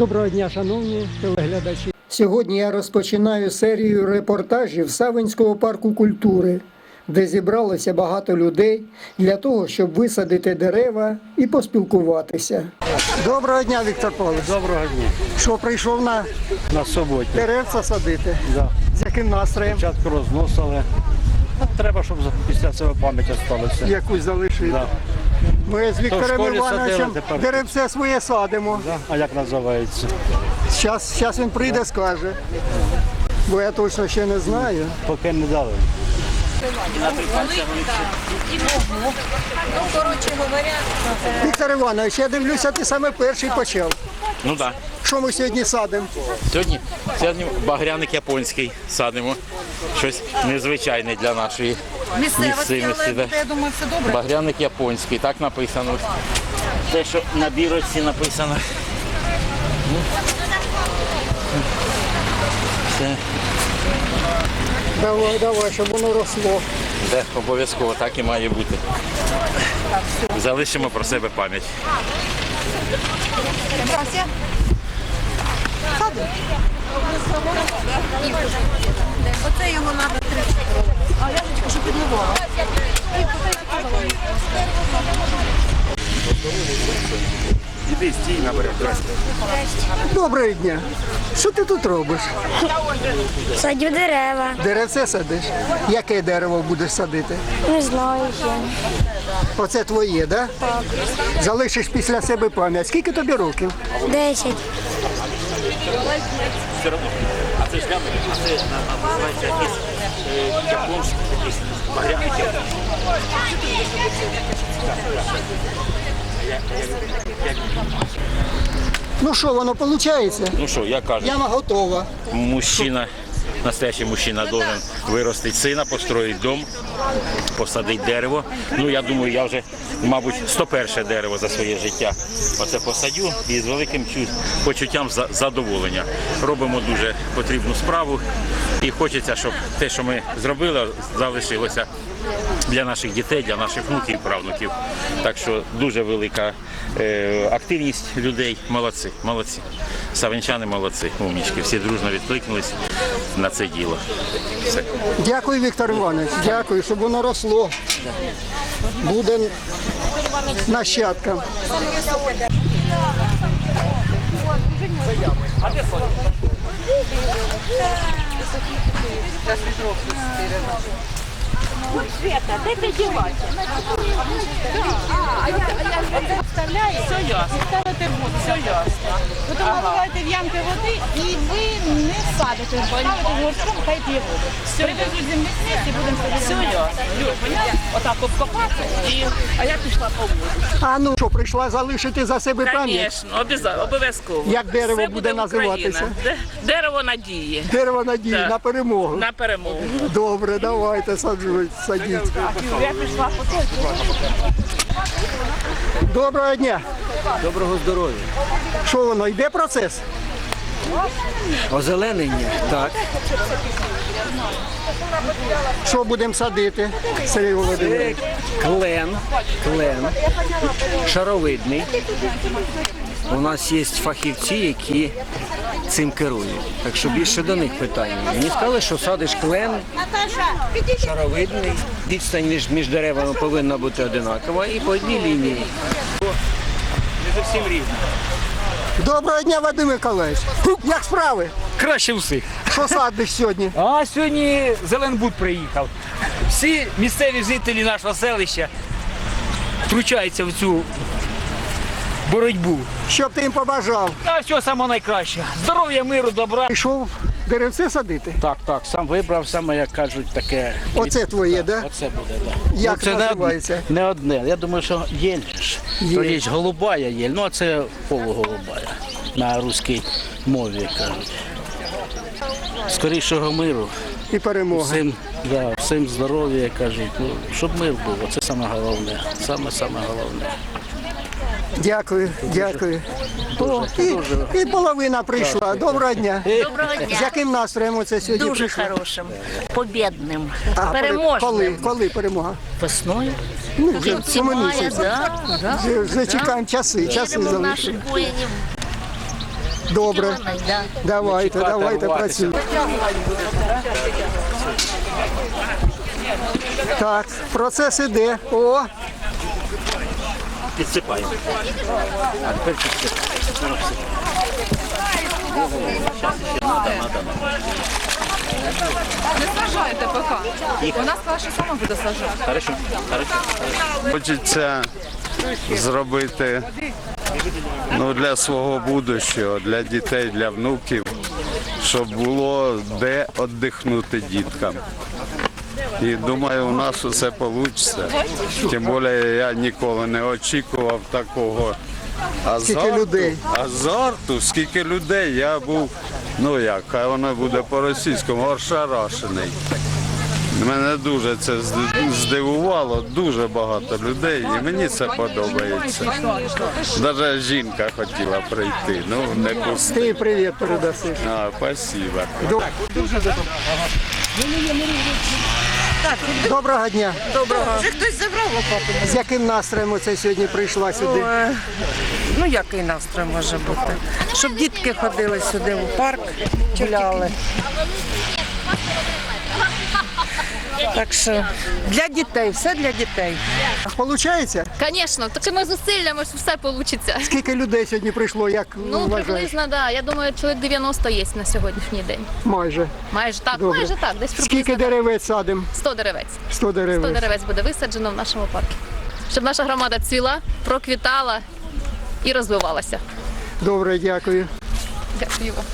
Доброго дня, шановні телеглядачі. Сьогодні я розпочинаю серію репортажів Савинського парку культури, де зібралося багато людей для того, щоб висадити дерева і поспілкуватися. Доброго дня, Віктор Павлович. Доброго дня. Що прийшов на На суботі. деревця садити? Да. З яким настроєм? Спочатку розносили. Треба, щоб після цього пам'ять залишилася. Якусь залишити. Да. Ми з Віктором Івановичем деревце своє садимо. А як називається? Зараз, зараз він прийде, скаже. Бо я точно ще не знаю. Поки не дали. Коротше говоря, Віктор Іванович, я дивлюся, ти саме перший почав. Ну так. Що ми сьогодні садимо? Сьогодні, сьогодні багряник японський садимо. Щось незвичайне для нашої місцевості, але да. я думаю, все добре. Багряник японський, так написано. Те, що на бірочці написано. Ну. Все, Давай, давай, щоб воно росло. де обов'язково так і має бути. Залишимо про себе пам'ять. Оце його треба три. А я хочу, щоб підливала. Доброго дня. Що ти тут робиш? Садю дерева. Деревце садиш? Яке дерево будеш садити? Не знаю ще. Оце твоє, да? Так. Залишиш після себе пам'ять. Скільки тобі років? Десять. А це ж це називається якийсь японський якийсь багряник. Ну що, воно виходить? Ну що, я кажу. Яма готова. мужчина, настоящий мужчина должен виростити сина, построїти дом, посадити дерево. Ну, я думаю, я вже, мабуть, 101 дерево за своє життя. Оце посадю і з великим почуттям задоволення. Робимо дуже потрібну справу. І хочеться, щоб те, що ми зробили, залишилося для наших дітей, для наших внуків і правнуків. Так що дуже велика е, активність людей. Молодці, молодці. Савинчани молодці, умнічки. Всі дружно відкликнулись на це діло. Все. Дякую, Віктор Іванович. Дякую, щоб воно росло. Буде нащадкам. Все ясно. Ставите воду, все ясно. Потім наливаєте в ямки води і ви не садите, ставите горшком, хай п'є воду. Привезуть землі і будемо садити. Все ясно. Отак обкопати, і... а я пішла по воду. А ну що, прийшла залишити за себе пам'ять? Звісно, обов'язково, обов'язково. Як дерево Все буде називатися? Україна. Де- Дерево надії Дерево надії Так. на перемогу. на перемогу. Добре, давайте саджують, садіть. Доброго дня. Доброго здоров'я. Що воно, йде процес? Озеленення, так. Що будемо садити, Сергій Володимирович? Клен, клен, шаровидний. У нас є фахівці, які цим керують. Так що більше до них питання. Мені сказали, що садиш клен, шаровидний, відстань між, між деревами повинна бути одинакова і по одній лінії. Не зовсім рівно. Доброго дня, Вадим Миколаївич. Як справи? Краще всіх. Що садиш сьогодні? А сьогодні Зеленбуд приїхав. Всі місцеві жителі нашого селища втручаються в цю боротьбу. Щоб ти їм побажав. А все саме найкраще. Здоров'я, миру, добра. Пішов деревце садити? Так, так, сам вибрав, саме, як кажуть, таке. Оце твоє, да? Оце буде, так. Як ну, це не називається? одне, не одне. Я думаю, що єль ж. То є голубая єль, ну а це полуголубая на руській мові кажуть. Скорішого миру, І перемога. всім, да, всім здоров'я кажуть. Ну, щоб мир був, це саме головне. Саме саме головне. Дякую, дякую. О, і, і половина прийшла. Доброго дня. Доброго дня. З яким настроєм оце сьогодні Дуже прийшла? хорошим, побідним, А, коли- переможним. Коли, коли перемога? Весною. Ну, В кінці цьому мая, місяці. да, да. Вже, вже часи, часи Віримо в наших воїнів. Добре. Давайте, давайте працюємо. Так, процес іде. О, Підсипаємо. А тепер підсипаємо. Не сажайте поки. Вона сказала, що сама буде сажати. Хорошо, хорошо. Хочеться зробити ну, для свого будущого, для дітей, для внуків, щоб було де віддихнути діткам. І думаю, у нас усе вийде. Тим більше я ніколи не очікував такого азарту. Скільки людей? Азарту, скільки людей. Я був, ну як, хай воно буде по-російському, ошарашений. Мене дуже це здивувало, дуже багато людей, і мені це подобається. Навіть жінка хотіла прийти, ну не пустила. ти привіт передаси. А, спасибо. Доброго дня. Вже хтось забрав лопату. З яким настроєм оце сьогодні прийшла сюди? Ну який настрій може бути? Щоб дітки ходили сюди в парк, гуляли. Так що для дітей, все для дітей. Получається? Звісно, такими зусиллями ж все вийде. Скільки людей сьогодні прийшло, як Ну, вважаєш? приблизно, да. Я думаю, чоловік 90 є на сьогоднішній день. Майже. Майже так, Добре. майже так. Десь Скільки деревець садимо? 100 деревець. 100 100 деревець. деревець буде висаджено в нашому парку. Щоб наша громада цвіла, проквітала і розвивалася. Добре, дякую. Дякую вам.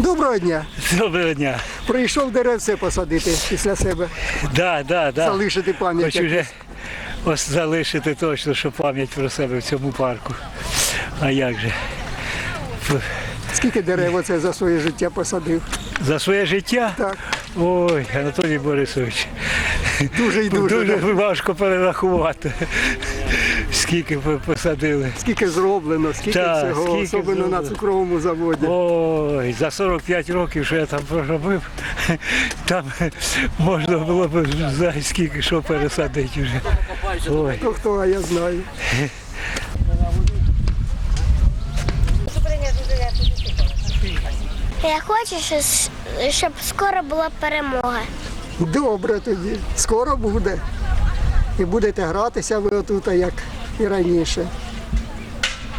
Доброго дня. Доброго дня. Прийшов деревце посадити після себе, Да, да, да. залишити пам'ять. Хочу вже ось залишити точно, що пам'ять про себе в цьому парку. А як же? Скільки дерев оце за своє життя посадив? За своє життя? Так. Ой, Анатолій Борисович. Дуже і дуже. Дуже важко перерахувати. Скільки ви посадили. Скільки зроблено, скільки Так, всього, скільки особливо на цукровому заводі. Ой, за 45 років, що я там проробив, там можна було б знає, скільки що пересадити вже. Ой. То хто, а я знаю. Я хочу, щоб скоро була перемога. Добре тоді. Скоро буде. І будете гратися ви отут, як і раніше.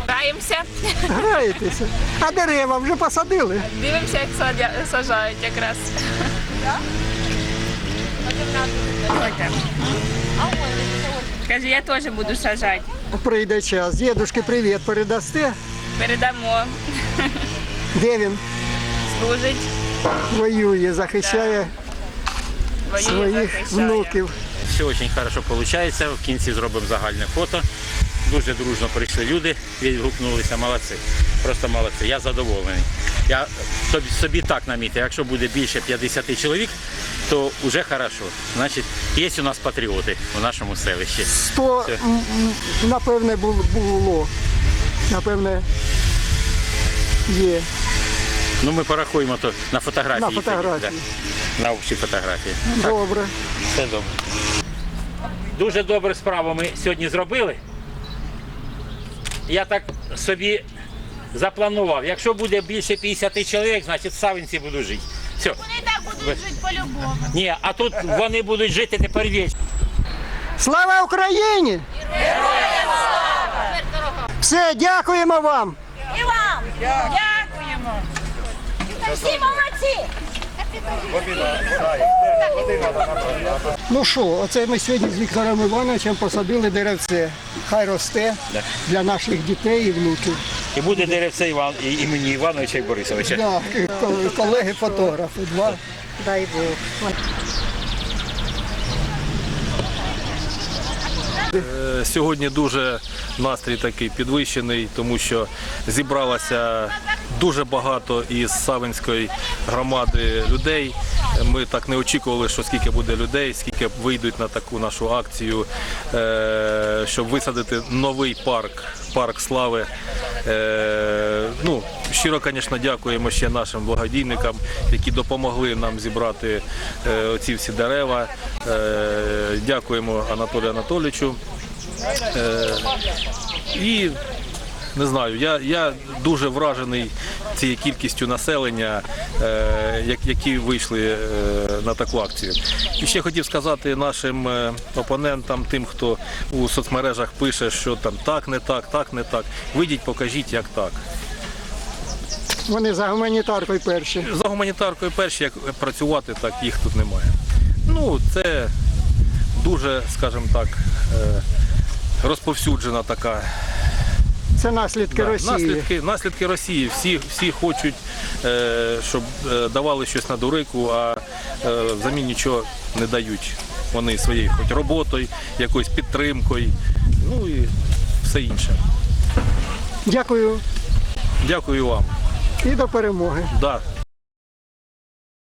Граємося, Граєтеся. А дерева вже посадили. дивимося, як саджають якраз. Каже, я теж буду сажати. Прийде час. Дідушки, привіт, передасте. Передамо. Де він Служить, воює, захищає воює, своїх захищає. внуків. Все дуже хорошо виходить. В кінці зробимо загальне фото. Дуже дружно прийшли люди, відгукнулися, молодці. Просто молодці. Я задоволений. Я собі, так намітив, якщо буде більше 50 чоловік, то вже хорошо. Значить, є у нас патріоти у нашому селищі. Сто, Все. напевне, було. Напевне, є. Ну ми порахуємо то на фотографії. На фотографії. да. На общій фотографії. Добре. Все добре. Дуже добру справу ми сьогодні зробили. Я так собі запланував. Якщо буде більше 50 чоловік, значить в Савинці буду жити. Все. Вони так будуть жити по-любому. Ні, а тут вони будуть жити тепер вічно. Слава Україні! Все, дякуємо вам. І вам! Дякуємо! Всі молодці! Ну що, оце ми сьогодні з Віктором Івановичем посадили деревце. Хай росте для наших дітей і внуків. І буде деревце Іван, і імені Івановича і Борисовича. Да, колеги-фотографи, два. Дай Бог. Сьогодні дуже настрій такий підвищений, тому що зібралося дуже багато із Савинської громади людей, Ми так не очікували, що скільки буде людей, скільки вийдуть на таку нашу акцію, е, щоб висадити новий парк, парк слави. Е, Ну, щиро, звісно, дякуємо ще нашим благодійникам, які допомогли нам зібрати е, оці всі дерева. Е, Дякуємо Анатолію Анатолійовичу. І не знаю, я, я дуже вражений цією кількістю населення, е, які вийшли е, на таку акцію. І ще хотів сказати нашим е, опонентам, тим, хто у соцмережах пише, що там так, не так, так, не так. Вийдіть, покажіть, як так. Вони за гуманітаркою перші. За гуманітаркою перші, як працювати, так їх тут немає. Ну, це дуже, скажімо так, розповсюджена така Це наслідки Да, Росії. Наслідки, наслідки Росії. Всі, всі хочуть, е, щоб е, давали щось на дурику, а е, взамін нічого не дають. Вони своєю хоч роботою, якоюсь підтримкою, ну і все інше. Дякую Дякую вам. і до перемоги. Да,